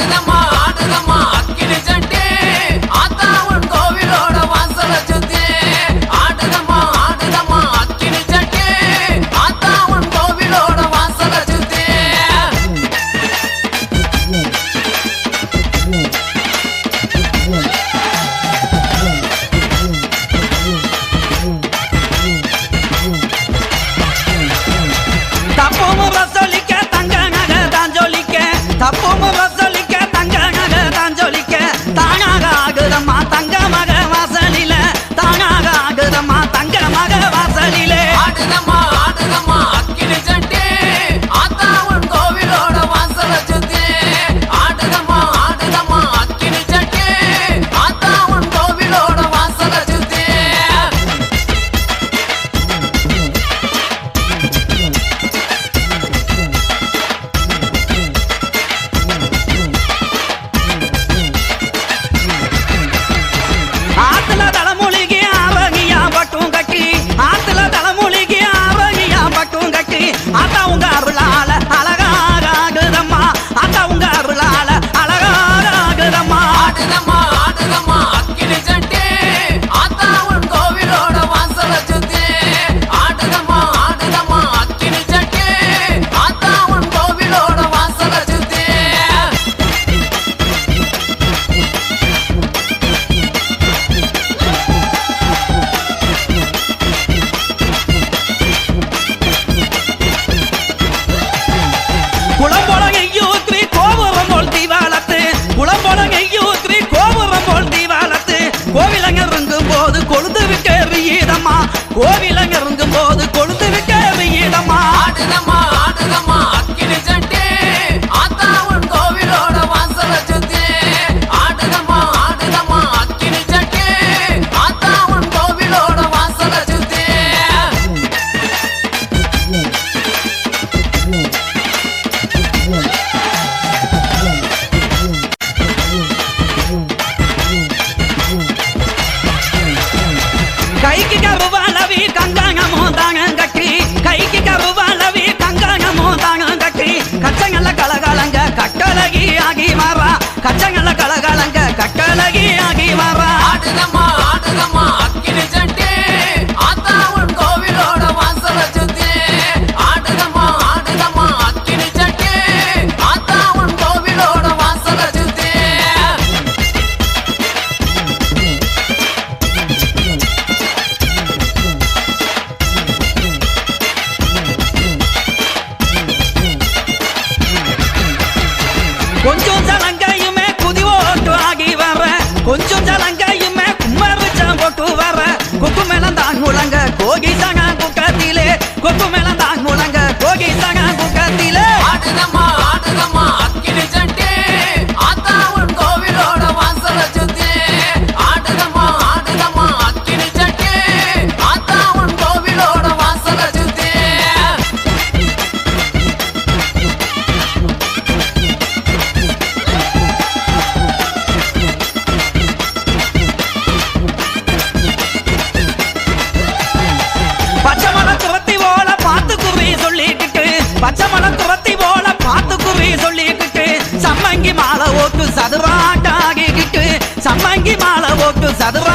in the morning. கீதமா கோவில போது கொழு கொஞ்சம் தான் ஓட்டு